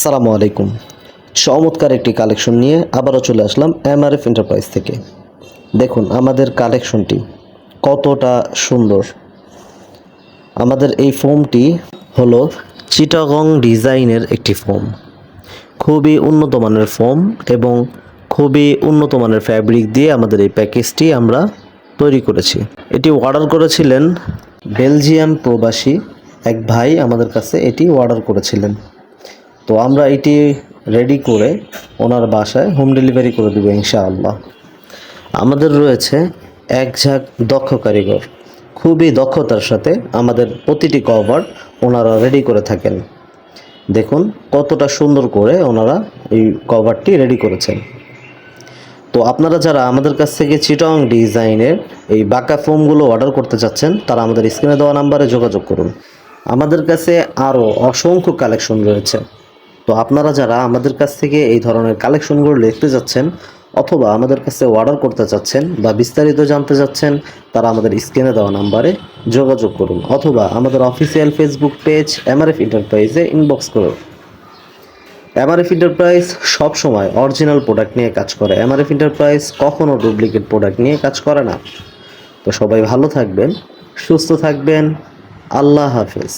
আসসালামু আলাইকুম। চমৎকার একটি কালেকশন নিয়ে আবারও চলে আসলাম এমআরএফ এন্টারপ্রাইজ থেকে। দেখুন, আমাদের কালেকশনটি কতটা সুন্দর। আমাদের এই ফোমটি হলো চিটাগং ডিজাইনের একটি ফোম। খুবই উন্নত মানের ফোম এবং খুবই উন্নত মানের ফ্যাব্রিক দিয়ে আমাদের এই প্যাকেজটি আমরা তৈরি করেছি। এটি অর্ডার করেছিলেন বেলজিয়াম প্রবাসী এক ভাই আমাদের কাছে এটি অর্ডার করেছিলেন। তো আমরা এটি রেডি করে ওনার বাসায় হোম ডেলিভারি করে দেবো ইনশাআল্লাহ। আমাদের রয়েছে এক ঝাঁক দক্ষ কারিগর। খুবই দক্ষতার সাথে আমাদের প্রতিটি কভার ওনারা রেডি করে থাকেন। দেখুন কতটা সুন্দর করে ওনারা এই কভারটি রেডি করেছেন। তো আপনারা যারা আমাদের কাছ থেকে চিটং ডিজাইনের এই বাঁকা ফোমগুলো অর্ডার করতে চাচ্ছেন, তারা আমাদের স্ক্রিনে দেওয়া নাম্বারে যোগাযোগ করুন। আমাদের কাছে আরও অসংখ্য কালেকশন রয়েছে। তো আপনারা যারা আমাদের কাছ থেকে এই ধরনের কালেকশনগুলো দেখতে যাচ্ছেন অথবা আমাদের কাছে অর্ডার করতে চাচ্ছেন বা বিস্তারিত জানতে চাচ্ছেন, তারা আমাদের স্ক্রিনে দেওয়া নাম্বারে যোগাযোগ করুন অথবা আমাদের অফিসিয়াল ফেসবুক পেজ এমআরএফ এন্টারপ্রাইজে ইনবক্স করুন। এমআরএফ এন্টারপ্রাইজ সব সময় অরিজিনাল প্রোডাক্ট নিয়ে কাজ করে। এমআরএফ এন্টারপ্রাইজ কখনো ডুপ্লিকেট প্রোডাক্ট নিয়ে কাজ করে না। তো সবাই ভালো থাকবেন, সুস্থ থাকবেন, আল্লাহ হাফেজ।